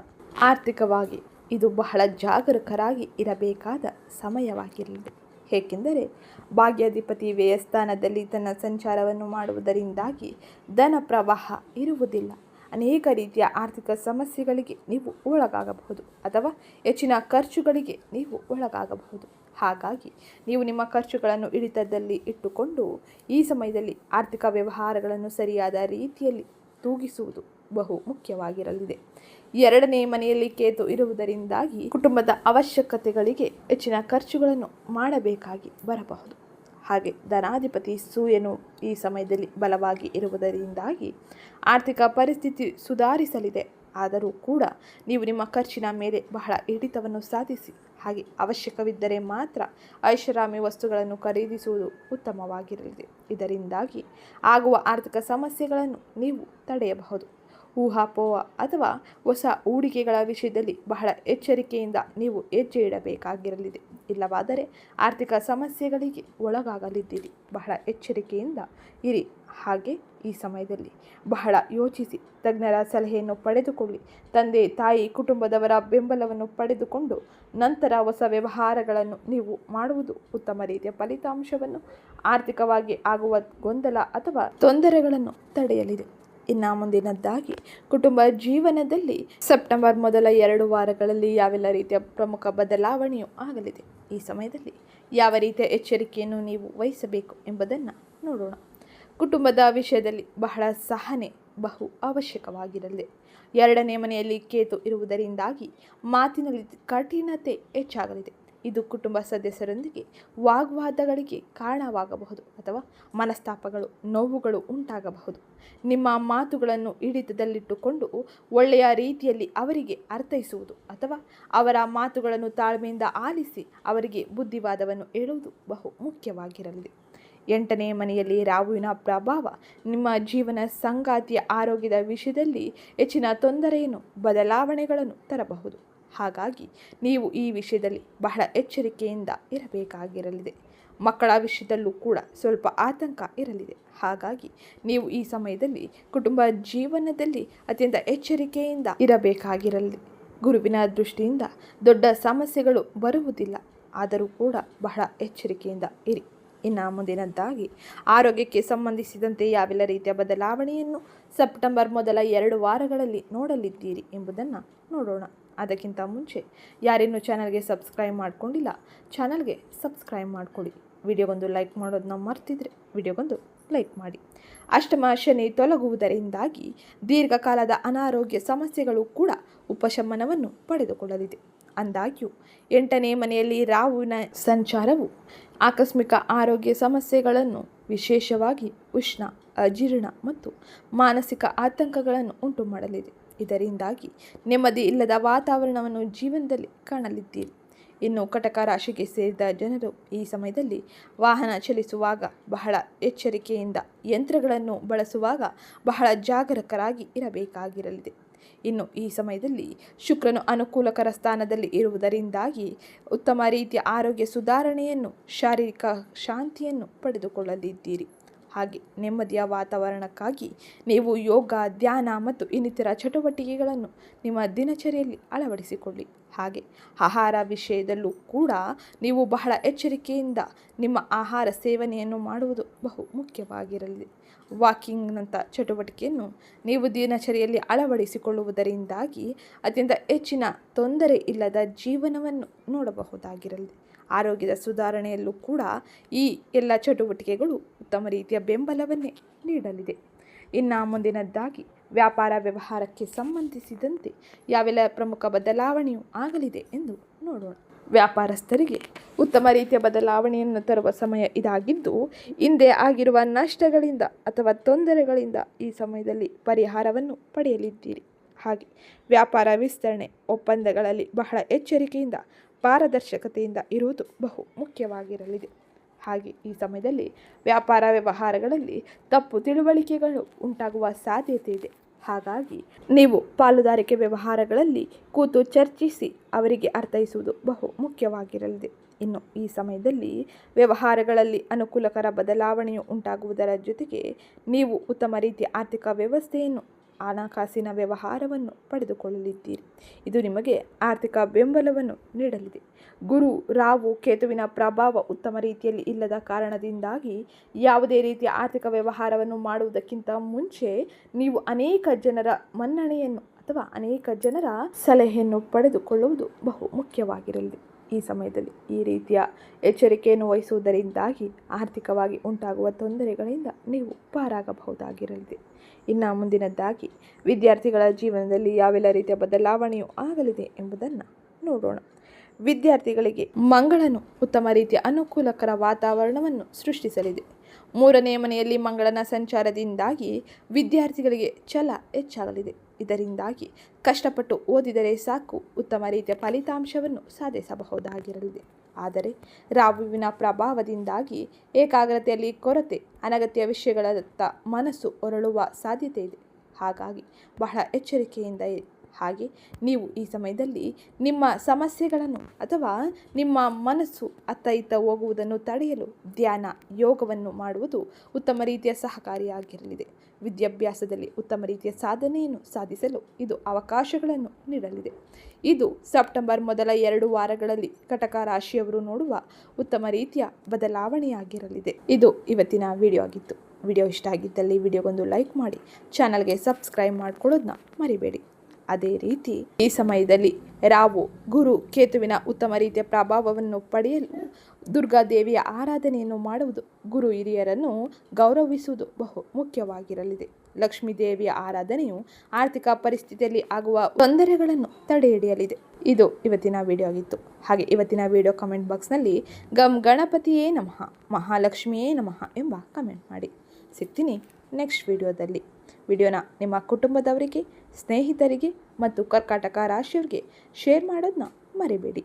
ಆರ್ಥಿಕವಾಗಿ ಇದು ಬಹಳ ಜಾಗರೂಕರಾಗಿ ಇರಬೇಕಾದ ಸಮಯವಾಗಿರಲಿದೆ. ಏಕೆಂದರೆ ಭಾಗ್ಯಾಧಿಪತಿ ವ್ಯಯಸ್ಥಾನದಲ್ಲಿ ತನ್ನ ಸಂಚಾರವನ್ನು ಮಾಡುವುದರಿಂದಾಗಿ ಧನ ಪ್ರವಾಹ ಇರುವುದಿಲ್ಲ. ಅನೇಕ ರೀತಿಯ ಆರ್ಥಿಕ ಸಮಸ್ಯೆಗಳಿಗೆ ನೀವು ಒಳಗಾಗಬಹುದು ಅಥವಾ ಹೆಚ್ಚಿನ ಖರ್ಚುಗಳಿಗೆ ನೀವು ಒಳಗಾಗಬಹುದು. ಹಾಗಾಗಿ ನೀವು ನಿಮ್ಮ ಖರ್ಚುಗಳನ್ನು ಹಿಡಿತದಲ್ಲಿ ಇಟ್ಟುಕೊಂಡು ಈ ಸಮಯದಲ್ಲಿ ಆರ್ಥಿಕ ವ್ಯವಹಾರಗಳನ್ನು ಸರಿಯಾದ ರೀತಿಯಲ್ಲಿ ತೂಗಿಸುವುದು ಬಹು ಮುಖ್ಯವಾಗಿರಲಿದೆ. ಎರಡನೇ ಮನೆಯಲ್ಲಿ ಕೇತು ಇರುವುದರಿಂದಾಗಿ ಕುಟುಂಬದ ಅವಶ್ಯಕತೆಗಳಿಗೆ ಹೆಚ್ಚಿನ ಖರ್ಚುಗಳನ್ನು ಮಾಡಬೇಕಾಗಿ ಬರಬಹುದು. ಹಾಗೆ ಧನಾಧಿಪತಿ ಸೂರ್ಯನು ಈ ಸಮಯದಲ್ಲಿ ಬಲವಾಗಿ ಇರುವುದರಿಂದಾಗಿ ಆರ್ಥಿಕ ಪರಿಸ್ಥಿತಿ ಸುಧಾರಿಸಲಿದೆ. ಆದರೂ ಕೂಡ ನೀವು ನಿಮ್ಮ ಖರ್ಚಿನ ಮೇಲೆ ಬಹಳ ಹಿಡಿತವನ್ನು ಸಾಧಿಸಿ, ಹಾಗೆ ಅವಶ್ಯಕವಿದ್ದರೆ ಮಾತ್ರ ಐಷಾರಾಮಿ ವಸ್ತುಗಳನ್ನು ಖರೀದಿಸುವುದು ಉತ್ತಮವಾಗಿರಲಿದೆ ಇದರಿಂದಾಗಿ ಆಗುವ ಆರ್ಥಿಕ ಸಮಸ್ಯೆಗಳನ್ನು ನೀವು ತಡೆಯಬಹುದು. ಊಹಾಪೋಹ ಅಥವಾ ಹೊಸ ಹೂಡಿಕೆಗಳ ವಿಷಯದಲ್ಲಿ ಬಹಳ ಎಚ್ಚರಿಕೆಯಿಂದ ನೀವು ಹೆಜ್ಜೆ ಇಡಬೇಕಾಗಿರಲಿದೆ. ಇಲ್ಲವಾದರೆ ಆರ್ಥಿಕ ಸಮಸ್ಯೆಗಳಿಗೆ ಒಳಗಾಗಲಿದ್ದೀರಿ. ಬಹಳ ಎಚ್ಚರಿಕೆಯಿಂದ ಇರಿ. ಹಾಗೆ ಈ ಸಮಯದಲ್ಲಿ ಬಹಳ ಯೋಚಿಸಿ ತಜ್ಞರ ಸಲಹೆಯನ್ನು ಪಡೆದುಕೊಳ್ಳಿ. ತಂದೆ, ತಾಯಿ, ಕುಟುಂಬದವರ ಬೆಂಬಲವನ್ನು ಪಡೆದುಕೊಂಡು ನಂತರ ಹೊಸ ವ್ಯವಹಾರಗಳನ್ನು ನೀವು ಮಾಡುವುದು ಉತ್ತಮ ರೀತಿಯ ಫಲಿತಾಂಶವನ್ನು ಆರ್ಥಿಕವಾಗಿ ಆಗುವ ಗೊಂದಲ ಅಥವಾ ತೊಂದರೆಗಳನ್ನು ತಡೆಯಲಿದೆ. ಇನ್ನು ಮುಂದಿನದ್ದಾಗಿ ಕುಟುಂಬ ಜೀವನದಲ್ಲಿ ಸೆಪ್ಟೆಂಬರ್ ಮೊದಲ ಎರಡು ವಾರಗಳಲ್ಲಿ ಯಾವೆಲ್ಲ ರೀತಿಯ ಪ್ರಮುಖ ಬದಲಾವಣೆಯು ಆಗಲಿದೆ. ಈ ಸಮಯದಲ್ಲಿ ಯಾವ ರೀತಿಯ ಎಚ್ಚರಿಕೆಯನ್ನು ನೀವು ವಹಿಸಬೇಕು ಎಂಬುದನ್ನು ನೋಡೋಣ. ಕುಟುಂಬದ ವಿಷಯದಲ್ಲಿ ಬಹಳ ಸಹನೆ ಬಹು ಅವಶ್ಯಕವಾಗಿರಲಿದೆ ಎರಡನೇ ಮನೆಯಲ್ಲಿ ಕೇತು ಇರುವುದರಿಂದಾಗಿ ಮಾತಿನಲ್ಲಿ ಕಠಿಣತೆ ಹೆಚ್ಚಾಗಲಿದೆ. ಇದು ಕುಟುಂಬ ಸದಸ್ಯರೊಂದಿಗೆ ವಾಗ್ವಾದಗಳಿಗೆ ಕಾರಣವಾಗಬಹುದು ಅಥವಾ ಮನಸ್ತಾಪಗಳು, ನೋವುಗಳು ಉಂಟಾಗಬಹುದು. ನಿಮ್ಮ ಮಾತುಗಳನ್ನು ಹಿಡಿತದಲ್ಲಿಟ್ಟುಕೊಂಡು ಒಳ್ಳೆಯ ರೀತಿಯಲ್ಲಿ ಅವರಿಗೆ ಅರ್ಥೈಸುವುದು ಅಥವಾ ಅವರ ಮಾತುಗಳನ್ನು ತಾಳ್ಮೆಯಿಂದ ಆಲಿಸಿ ಅವರಿಗೆ ಬುದ್ಧಿವಾದವನ್ನು ಹೇಳುವುದು ಬಹು ಮುಖ್ಯವಾಗಿರಲಿದೆ ಎಂಟನೇ ಮನೆಯಲ್ಲಿ ರಾಹುವಿನ ಪ್ರಭಾವ ನಿಮ್ಮ ಜೀವನ ಸಂಗಾತಿಯ ಆರೋಗ್ಯದ ವಿಷಯದಲ್ಲಿ ಹೆಚ್ಚಿನ ತೊಂದರೆಯನ್ನು, ಬದಲಾವಣೆಗಳನ್ನು ತರಬಹುದು. ಹಾಗಾಗಿ ನೀವು ಈ ವಿಷಯದಲ್ಲಿ ಬಹಳ ಎಚ್ಚರಿಕೆಯಿಂದ ಇರಬೇಕಾಗಿರಲಿದೆ. ಮಕ್ಕಳ ವಿಷಯದಲ್ಲೂ ಕೂಡ ಸ್ವಲ್ಪ ಆತಂಕ ಇರಲಿದೆ. ಹಾಗಾಗಿ ನೀವು ಈ ಸಮಯದಲ್ಲಿ ಕುಟುಂಬ ಜೀವನದಲ್ಲಿ ಅತ್ಯಂತ ಎಚ್ಚರಿಕೆಯಿಂದ ಇರಬೇಕಾಗಿರಲಿದೆ. ಗುರುವಿನ ದೃಷ್ಟಿಯಿಂದ ದೊಡ್ಡ ಸಮಸ್ಯೆಗಳು ಬರುವುದಿಲ್ಲ. ಆದರೂ ಕೂಡ ಬಹಳ ಎಚ್ಚರಿಕೆಯಿಂದ ಇರಿ. ಇನ್ನು ಮುಂದಿನದ್ದಾಗಿ ಆರೋಗ್ಯಕ್ಕೆ ಸಂಬಂಧಿಸಿದಂತೆ ಯಾವೆಲ್ಲ ರೀತಿಯ ಬದಲಾವಣೆಯನ್ನು ಸೆಪ್ಟೆಂಬರ್ ಮೊದಲ ಎರಡು ವಾರಗಳಲ್ಲಿ ನೋಡಲಿದ್ದೀರಿ ಎಂಬುದನ್ನು ನೋಡೋಣ. ಅದಕ್ಕಿಂತ ಮುಂಚೆ ಯಾರಿನ್ನು ಚಾನಲ್ಗೆ ಸಬ್ಸ್ಕ್ರೈಬ್ ಮಾಡ್ಕೊಂಡಿಲ್ಲ, ಚಾನಲ್ಗೆ ಸಬ್ಸ್ಕ್ರೈಬ್ ಮಾಡಿಕೊಡಿ. ವಿಡಿಯೋಗೊಂದು ಲೈಕ್ ಮಾಡೋದನ್ನ ಮರ್ತಿದ್ರೆ ವಿಡಿಯೋಗೊಂದು ಲೈಕ್ ಮಾಡಿ. ಅಷ್ಟಮ ಶನಿ ತೊಲಗುವುದರಿಂದಾಗಿ ದೀರ್ಘಕಾಲದ ಅನಾರೋಗ್ಯ ಸಮಸ್ಯೆಗಳು ಕೂಡ ಉಪಶಮನವನ್ನು ಪಡೆದುಕೊಳ್ಳಲಿದೆ. ಅಂದಾಗ್ಯೂ ಎಂಟನೇ ಮನೆಯಲ್ಲಿ ರಾಹುವಿನ ಸಂಚಾರವು ಆಕಸ್ಮಿಕ ಆರೋಗ್ಯ ಸಮಸ್ಯೆಗಳನ್ನು ವಿಶೇಷವಾಗಿ ಉಷ್ಣ, ಅಜೀರ್ಣ ಮತ್ತು ಮಾನಸಿಕ ಆತಂಕಗಳನ್ನು ಉಂಟು ಮಾಡಲಿದೆ ಇದರಿಂದಾಗಿ ನೆಮ್ಮದಿ ಇಲ್ಲದ ವಾತಾವರಣವನ್ನು ಜೀವನದಲ್ಲಿ ಕಾಣಲಿದ್ದೀರಿ. ಇನ್ನು ಕಟಕ ರಾಶಿಗೆ ಸೇರಿದ ಜನರು ಈ ಸಮಯದಲ್ಲಿ ವಾಹನ ಚಲಿಸುವಾಗ ಬಹಳ ಎಚ್ಚರಿಕೆಯಿಂದ ಯಂತ್ರಗಳನ್ನು ಬಳಸುವಾಗ ಬಹಳ ಜಾಗರೂಕರಾಗಿ ಇರಬೇಕಾಗಿರಲಿದೆ. ಇನ್ನು ಈ ಸಮಯದಲ್ಲಿ ಶುಕ್ರನು ಅನುಕೂಲಕರ ಸ್ಥಾನದಲ್ಲಿ ಇರುವುದರಿಂದಾಗಿ ಉತ್ತಮ ರೀತಿಯ ಆರೋಗ್ಯ ಸುಧಾರಣೆಯನ್ನು, ಶಾರೀರಿಕ ಶಾಂತಿಯನ್ನು ಪಡೆದುಕೊಳ್ಳಲಿದ್ದೀರಿ. ಹಾಗೆ ನೆಮ್ಮದಿಯ ವಾತಾವರಣಕ್ಕಾಗಿ ನೀವು ಯೋಗ, ಧ್ಯಾನ ಮತ್ತು ಇನ್ನಿತರ ಚಟುವಟಿಕೆಗಳನ್ನು ನಿಮ್ಮ ದಿನಚರಿಯಲ್ಲಿ ಅಳವಡಿಸಿಕೊಳ್ಳಿ. ಹಾಗೆ ಆಹಾರ ವಿಷಯದಲ್ಲೂ ಕೂಡ ನೀವು ಬಹಳ ಎಚ್ಚರಿಕೆಯಿಂದ ನಿಮ್ಮ ಆಹಾರ ಸೇವನೆಯನ್ನು ಮಾಡುವುದು ಬಹು ಮುಖ್ಯವಾಗಿರಲಿ. ವಾಕಿಂಗ್ನಂಥ ಚಟುವಟಿಕೆಯನ್ನು ನೀವು ದಿನಚರಿಯಲ್ಲಿ ಅಳವಡಿಸಿಕೊಳ್ಳುವುದರಿಂದಾಗಿ ಅತ್ಯಂತ ಹೆಚ್ಚಿನ ತೊಂದರೆ ಇಲ್ಲದ ಜೀವನವನ್ನು ನೋಡಬಹುದಾಗಿರಲಿದೆ ಆರೋಗ್ಯದ ಸುಧಾರಣೆಯಲ್ಲೂ ಕೂಡ ಈ ಎಲ್ಲ ಚಟುವಟಿಕೆಗಳು ಉತ್ತಮ ರೀತಿಯ ಬೆಂಬಲವನ್ನೇ ನೀಡಲಿದೆ. ಇನ್ನು ಮುಂದಿನದ್ದಾಗಿ ವ್ಯಾಪಾರ ವ್ಯವಹಾರಕ್ಕೆ ಸಂಬಂಧಿಸಿದಂತೆ ಯಾವೆಲ್ಲ ಪ್ರಮುಖ ಬದಲಾವಣೆಯೂ ಆಗಲಿದೆ ಎಂದು ನೋಡೋಣ. ವ್ಯಾಪಾರಸ್ಥರಿಗೆ ಉತ್ತಮ ರೀತಿಯ ಬದಲಾವಣೆಯನ್ನು ತರುವ ಸಮಯ ಇದಾಗಿದ್ದು, ಹಿಂದೆ ಆಗಿರುವ ನಷ್ಟಗಳಿಂದ ಅಥವಾ ತೊಂದರೆಗಳಿಂದ ಈ ಸಮಯದಲ್ಲಿ ಪರಿಹಾರವನ್ನು ಪಡೆಯಲಿದ್ದೀರಿ. ಹಾಗೆ ವ್ಯಾಪಾರ ವಿಸ್ತರಣೆ ಒಪ್ಪಂದಗಳಲ್ಲಿ ಬಹಳ ಎಚ್ಚರಿಕೆಯಿಂದ ಪಾರದರ್ಶಕತೆಯಿಂದ ಇರುವುದು ಬಹು ಮುಖ್ಯವಾಗಿರಲಿದೆ. ಹಾಗೆ ಈ ಸಮಯದಲ್ಲಿ ವ್ಯಾಪಾರ ವ್ಯವಹಾರಗಳಲ್ಲಿ ತಪ್ಪು ತಿಳುವಳಿಕೆಗಳು ಉಂಟಾಗುವ ಸಾಧ್ಯತೆ ಇದೆ. ಹಾಗಾಗಿ ನೀವು ಪಾಲುದಾರಿಕೆ ವ್ಯವಹಾರಗಳಲ್ಲಿ ಕೂತು ಚರ್ಚಿಸಿ ಅವರಿಗೆ ಅರ್ಥೈಸುವುದು ಬಹು ಮುಖ್ಯವಾಗಿರಲಿದೆ. ಇನ್ನು ಈ ಸಮಯದಲ್ಲಿ ವ್ಯವಹಾರಗಳಲ್ಲಿ ಅನುಕೂಲಕರ ಬದಲಾವಣೆಯು ಉಂಟಾಗುವುದರ ಜೊತೆಗೆ ನೀವು ಉತ್ತಮ ರೀತಿಯ ಆರ್ಥಿಕ ವ್ಯವಸ್ಥೆಯನ್ನು ಹಣಕಾಸಿನ ವ್ಯವಹಾರವನ್ನು ಪಡೆದುಕೊಳ್ಳಲಿದ್ದೀರಿ. ಇದು ನಿಮಗೆ ಆರ್ಥಿಕ ಬೆಂಬಲವನ್ನು ನೀಡಲಿದೆ. ಗುರು ರಾವು ಕೇತುವಿನ ಪ್ರಭಾವ ಉತ್ತಮ ರೀತಿಯಲ್ಲಿ ಇಲ್ಲದ ಕಾರಣದಿಂದಾಗಿ ಯಾವುದೇ ರೀತಿಯ ಆರ್ಥಿಕ ವ್ಯವಹಾರವನ್ನು ಮಾಡುವುದಕ್ಕಿಂತ ಮುಂಚೆ ನೀವು ಅನೇಕ ಜನರ ಮನ್ನಣೆಯನ್ನು ಅಥವಾ ಅನೇಕ ಜನರ ಸಲಹೆಯನ್ನು ಪಡೆದುಕೊಳ್ಳುವುದು ಬಹು ಮುಖ್ಯವಾಗಿರಲಿದೆ. ಈ ಸಮಯದಲ್ಲಿ ಈ ರೀತಿಯ ಎಚ್ಚರಿಕೆಯನ್ನು ವಹಿಸುವುದರಿಂದಾಗಿ ಆರ್ಥಿಕವಾಗಿ ಉಂಟಾಗುವ ತೊಂದರೆಗಳಿಂದ ನೀವು ಪಾರಾಗಬಹುದಾಗಿರಲಿದೆ. ಇನ್ನು ಮುಂದಿನದ್ದಾಗಿ, ವಿದ್ಯಾರ್ಥಿಗಳ ಜೀವನದಲ್ಲಿ ಯಾವೆಲ್ಲ ರೀತಿಯ ಬದಲಾವಣೆಯು ಆಗಲಿದೆ ಎಂಬುದನ್ನು ನೋಡೋಣ. ವಿದ್ಯಾರ್ಥಿಗಳಿಗೆ ಮಂಗಳನು ಉತ್ತಮ ರೀತಿಯ ಅನುಕೂಲಕರ ವಾತಾವರಣವನ್ನು ಸೃಷ್ಟಿಸಲಿದೆ. ಮೂರನೇ ಮನೆಯಲ್ಲಿ ಮಂಗಳನ ಸಂಚಾರದಿಂದಾಗಿ ವಿದ್ಯಾರ್ಥಿಗಳಿಗೆ ಛಲ ಹೆಚ್ಚಾಗಲಿದೆ. ಇದರಿಂದಾಗಿ ಕಷ್ಟಪಟ್ಟು ಓದಿದರೆ ಸಾಕು, ಉತ್ತಮ ರೀತಿಯ ಫಲಿತಾಂಶವನ್ನು ಸಾಧಿಸಬಹುದಾಗಿರಲಿದೆ. ಆದರೆ ರಾಹುವಿನ ಪ್ರಭಾವದಿಂದಾಗಿ ಏಕಾಗ್ರತೆಯಲ್ಲಿ ಕೊರತೆ, ಅನಗತ್ಯ ವಿಷಯಗಳತ್ತ ಮನಸ್ಸು ಹೊರಳುವ ಸಾಧ್ಯತೆ ಇದೆ. ಹಾಗಾಗಿ ಬಹಳ ಎಚ್ಚರಿಕೆಯಿಂದ ಹಾಗೆ ನೀವು ಈ ಸಮಯದಲ್ಲಿ ನಿಮ್ಮ ಸಮಸ್ಯೆಗಳನ್ನು ಅಥವಾ ನಿಮ್ಮ ಮನಸ್ಸು ಅತ್ತ ಇತ್ತ ಹೋಗುವುದನ್ನು ತಡೆಯಲು ಧ್ಯಾನ, ಯೋಗವನ್ನು ಮಾಡುವುದು ಉತ್ತಮ ರೀತಿಯ ಸಹಕಾರಿಯಾಗಿರಲಿದೆ. ವಿದ್ಯಾಭ್ಯಾಸದಲ್ಲಿ ಉತ್ತಮ ರೀತಿಯ ಸಾಧನೆಯನ್ನು ಸಾಧಿಸಲು ಇದು ಅವಕಾಶಗಳನ್ನು ನೀಡಲಿದೆ. ಇದು ಸೆಪ್ಟೆಂಬರ್ ಮೊದಲ ಎರಡು ವಾರಗಳಲ್ಲಿ ಕಟಕ ರಾಶಿಯವರು ನೋಡುವ ಉತ್ತಮ ರೀತಿಯ ಬದಲಾವಣೆಯಾಗಿರಲಿದೆ. ಇದು ಇವತ್ತಿನ ವಿಡಿಯೋ ಆಗಿತ್ತು. ವಿಡಿಯೋ ಇಷ್ಟ ಆಗಿದ್ದಲ್ಲಿ ವಿಡಿಯೋಗೊಂದು ಲೈಕ್ ಮಾಡಿ ಚಾನಲ್ಗೆ ಸಬ್ಸ್ಕ್ರೈಬ್ ಮಾಡ್ಕೊಳ್ಳೋದನ್ನ ಮರಿಬೇಡಿ. ಅದೇ ರೀತಿ ಈ ಸಮಯದಲ್ಲಿ ರಾವು ಗುರು, ಕೇತುವಿನ ಉತ್ತಮ ರೀತಿಯ ಪ್ರಭಾವವನ್ನು ಪಡೆಯಲು ದುರ್ಗಾದೇವಿಯ ಆರಾಧನೆಯನ್ನು ಮಾಡುವುದು ಗುರು ಹಿರಿಯರನ್ನು ಗೌರವಿಸುವುದು ಬಹು ಮುಖ್ಯವಾಗಿರಲಿದೆ. ಲಕ್ಷ್ಮೀ ದೇವಿಯ ಆರಾಧನೆಯು ಆರ್ಥಿಕ ಪರಿಸ್ಥಿತಿಯಲ್ಲಿ ಆಗುವ ತೊಂದರೆಗಳನ್ನು ತಡೆಹಿಡಿಯಲಿದೆ. ಇದು ಇವತ್ತಿನ ವಿಡಿಯೋ ಆಗಿತ್ತು. ಹಾಗೆ ಇವತ್ತಿನ ವಿಡಿಯೋ ಕಮೆಂಟ್ ಬಾಕ್ಸ್ನಲ್ಲಿ ಗಮ್ ಗಣಪತಿಯೇ ನಮಃ, ಮಹಾಲಕ್ಷ್ಮಿಯೇ ನಮಃ ಎಂಬ ಕಮೆಂಟ್ ಮಾಡಿ. ಸಿಗ್ತೀನಿ ನೆಕ್ಸ್ಟ್ ವಿಡಿಯೋದಲ್ಲಿ. ವಿಡಿಯೋನ ನಿಮ್ಮ ಕುಟುಂಬದವರಿಗೆ ಸ್ನೇಹಿತರಿಗೆ ಮತ್ತು ಕರ್ಕಾಟಕ ರಾಶಿಯವರಿಗೆ ಶೇರ್ ಮಾಡೋದನ್ನ ಮರಿಬೇಡಿ.